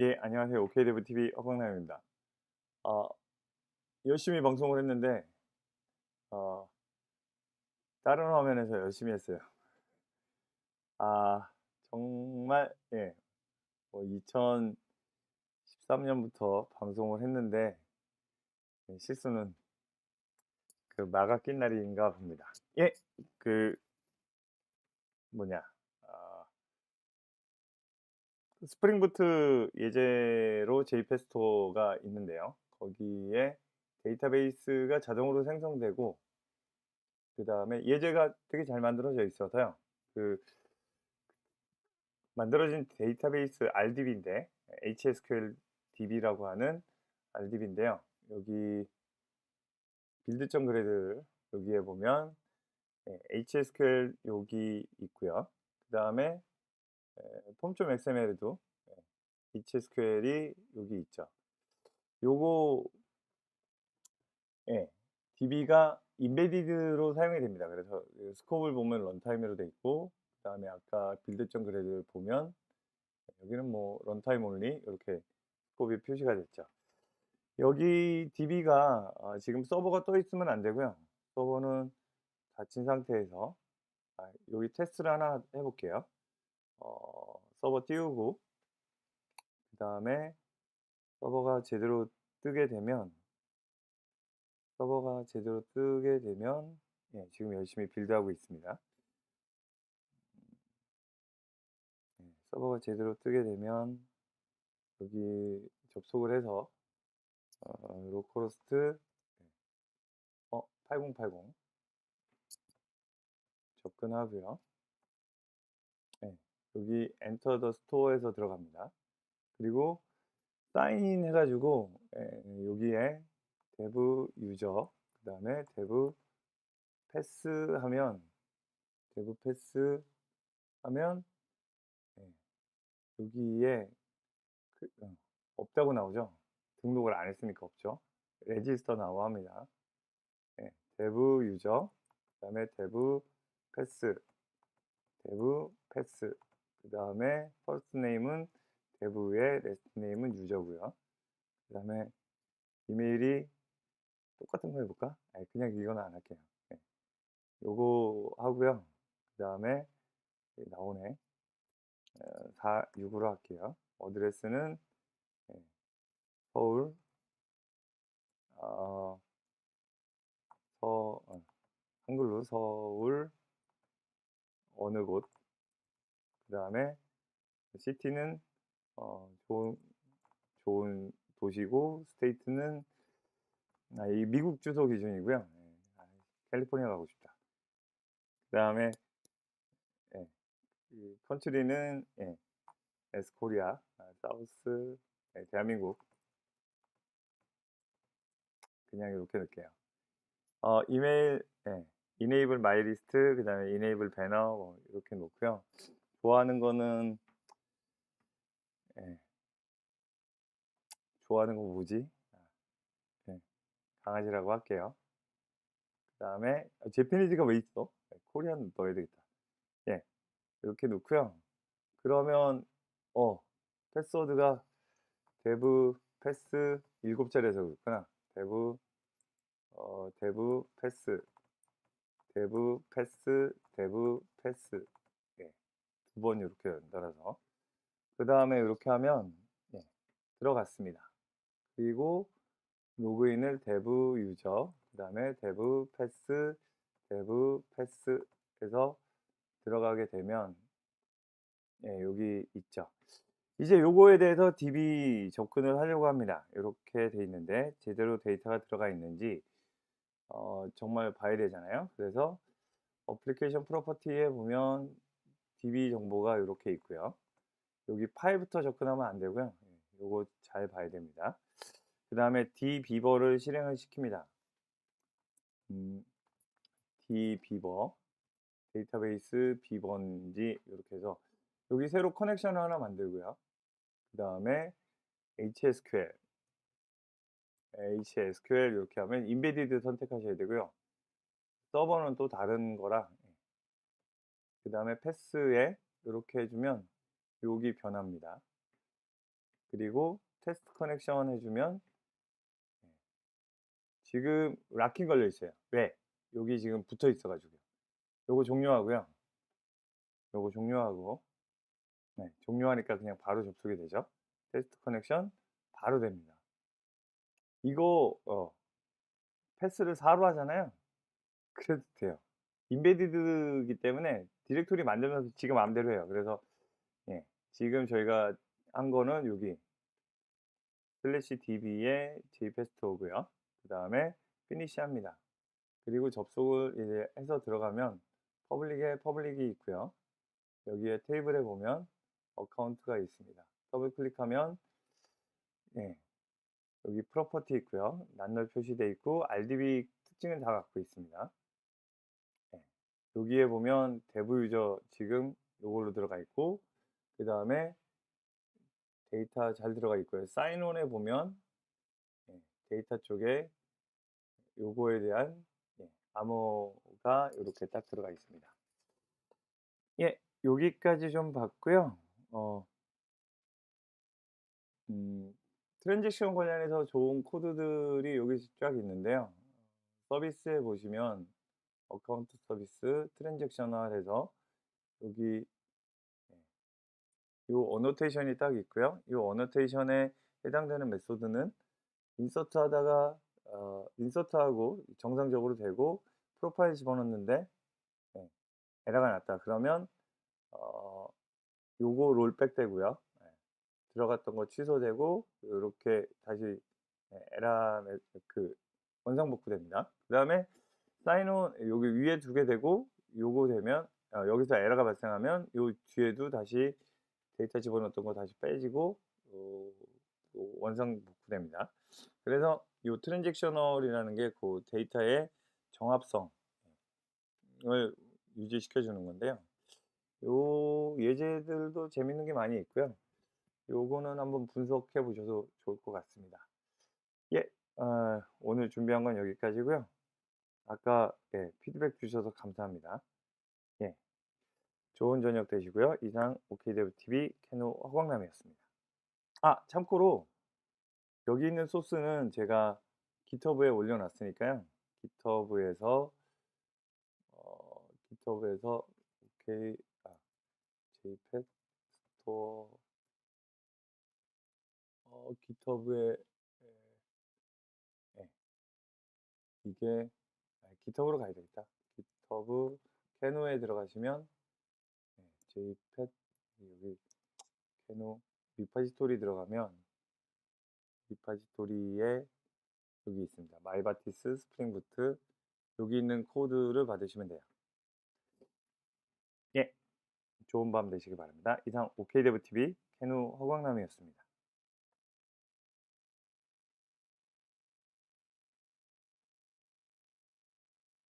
예, 안녕하세요. 오케이데브 TV 허광남입니다. 어, 열심히 방송을 했는데, 어, 다른 화면에서 열심히 했어요. 아, 정말, 예, 뭐 2013년부터 방송을 했는데, 예, 실수는 그 마가 낀 날인가 봅니다. 예, 그, 뭐냐, 아, 스프링부트 예제로 JPES토가 있는데요. 거기에 데이터베이스가 자동으로 생성되고 그 다음에 예제가 되게 잘 만들어져 있어서요. 그 만들어진 데이터베이스 RDB인데 HSQL DB라고 하는 RDB인데요. 여기 빌드.점 그래드 여기에 보면 예, HSQL 여기 있고요. 그 다음에 폼좀 XML에도 HSQL이 여기 있죠. 요거 예, DB가 인베디드로 사용이 됩니다. 그래서 스코프를 보면 런타임으로 돼 있고 그 다음에 아까 빌드.점 그래드를 보면 여기는 뭐 런타임 올리 이렇게 스코프이 표시가 됐죠. 여기 DB가 아, 지금 서버가 떠 있으면 안 되고요. 서버는 닫힌 상태에서 아, 여기 테스트를 하나 해볼게요. 어, 서버 띄우고 그 다음에 서버가 제대로 뜨게 되면 서버가 제대로 뜨게 되면 예, 지금 열심히 빌드하고 있습니다. 예, 서버가 제대로 뜨게 되면 여기 접속을 해서 어, 로컬호스트 어, 8080 접근하고요. 네, 여기 엔터 더 스토어에서 들어갑니다. 그리고 사인인 해가지고 예, 여기에 dev 유저 그 다음에 dev 패스 하면 dev 패스 하면 예, 여기에 그, 어, 없다고 나오죠. 등록을 안 했으니까 없죠. 레지스터 나와 합니다. 예, dev 유저 그 다음에 dev 패스 dev 패스 그 다음에 first name은 dev의 last name은 유저고요. 그 다음에 이메일이 똑같은 거 해볼까? 아니, 그냥 이거는 안 할게요. 네. 요거 하고요. 그 다음에 나오네. 어, 4, 6으로 할게요. 어드레스는 네. 서울 어, 서, 어, 한글로 서울 어느 곳. 그 다음에 시티는 어, 좋은, 좋은 도시고 스테이트는 아, 이 미국 주소 기준이고요. 네, 아, 캘리포니아 가고 싶다. 그 다음에 예, 이 컨트리는 예, 에스코리아, 아, 사우스, 예, 대한민국 그냥 이렇게 넣을게요. 어, 이메일, 예, 이네이블 마이리스트, 그 다음에 이네이블 배너 뭐 이렇게 놓고요. 좋아하는 거는 예, 좋아하는 거 뭐지? 예, 강아지라고 할게요. 그 다음에 제피니즈가 왜 있어? 네, 코리안 넣어야 되겠다. 예, 이렇게 놓고요. 그러면 어 패스워드가 데브 패스 7자리에서 그렇구나. 데브 어 데브 패스 데브 패스 데브 패스 예, 두 번 이렇게 연달아서 그 다음에 이렇게 하면 예, 들어갔습니다. 그리고 로그인을 데브 유저 그 다음에 데브 패스 데브 패스 해서 들어가게 되면 예, 여기 있죠. 이제 요거에 대해서 DB 접근을 하려고 합니다. 이렇게 돼 있는데 제대로 데이터가 들어가 있는지 어, 정말 봐야 되잖아요. 그래서 어플리케이션 프로퍼티에 보면 DB 정보가 이렇게 있고요. 여기 파일부터 접근하면 안 되고요. 예, 요거 잘 봐야 됩니다. 그 다음에 dbeaver를 실행을 시킵니다. 음, dbeaver 데이터베이스 비번지 이렇게 해서 여기 새로 커넥션을 하나 만들고요. 그 다음에 HSQL HSQL 이렇게 하면 인베디드 선택하셔야 되고요. 서버는 또 다른 거라 그 다음에 패스에 이렇게 해주면 여기 변합니다. 그리고 테스트 커넥션 해주면 예. 지금 락킹 걸려 있어요. 왜? 여기 지금 붙어 있어가지고요. 요거 종료하고요. 요거 종료하고 네, 종료하니까 그냥 바로 접속이 되죠. 테스트 커넥션 바로 됩니다. 이거 어, 패스를 4로 하잖아요. 그래도 돼요. 인베디드이기 때문에 디렉토리 만들면서 지금 마음대로 해요. 그래서 예, 지금 저희가 한 거는 여기 슬래시 db에 jpast오고요. 그 다음에 피니시 합니다. 그리고 접속을 이제 해서 들어가면 퍼블릭에 퍼블릭이 있고요. 여기에 테이블에 보면 어카운트가 있습니다. 더블 클릭하면 예, 여기 프로퍼티 있고요. 낱널 표시되어 있고 RDB 특징은 다 갖고 있습니다. 예, 여기에 보면 대부 유저 지금 요걸로 들어가 있고 그 다음에 데이터 잘 들어가 있고요. 사인온에 보면 예, 데이터 쪽에 요거에 대한 예, 암호가 이렇게 딱 들어가 있습니다. 예, 여기까지 좀 봤고요. 어, 음, 트랜잭션 관련해서 좋은 코드들이 여기 쫙 있는데요. 서비스에 보시면 어카운트 서비스 트랜잭셔널 해서 여기 예, 요 어노테이션이 딱 있고요. 이 어노테이션에 해당되는 메소드는 인서트 하다가 어, 인서트하고 정상적으로 되고 프로파일 집어넣는데 예, 에러가 났다. 그러면 어, 요거 롤백 되고요. 예, 들어갔던 거 취소되고 이렇게 다시 예, 에라 메- 그 원상 복구됩니다. 그 다음에 사인온 여기 위에 두 개 되고 요거 되면 어, 여기서 에러가 발생하면 요 뒤에도 다시 데이터 집어넣었던 거 다시 빼지고 어, 또 원상 복구됩니다. 그래서 이 트랜잭셔널이라는 게 그 데이터의 정합성을 유지시켜 주는 건데요. 요 예제들도 재밌는 게 많이 있고요. 요거는 한번 분석해 보셔도 좋을 것 같습니다. 예, 어, 오늘 준비한 건 여기까지고요. 아까 예, 피드백 주셔서 감사합니다. 예, 좋은 저녁 되시고요. 이상 OKDevTV 캐노 허광남이었습니다. 아, 참고로 여기 있는 소스는 제가 GitHub에 올려놨으니까요. GitHub에서 어, GitHub에서 OK 아, JPEG 스토어 어, GitHub에 예, 이게 아, GitHub으로 가야 되겠다. GitHub 캐노에 들어가시면 예, JPEG 여기 캐노 리파지토리 들어가면 리파지토리에 여기 있습니다. 마이바티스 스프링 부트 여기 있는 코드를 받으시면 돼요. 예, 좋은 밤 되시기 바랍니다. 이상 OKDevTV 캐누 허광남이었습니다.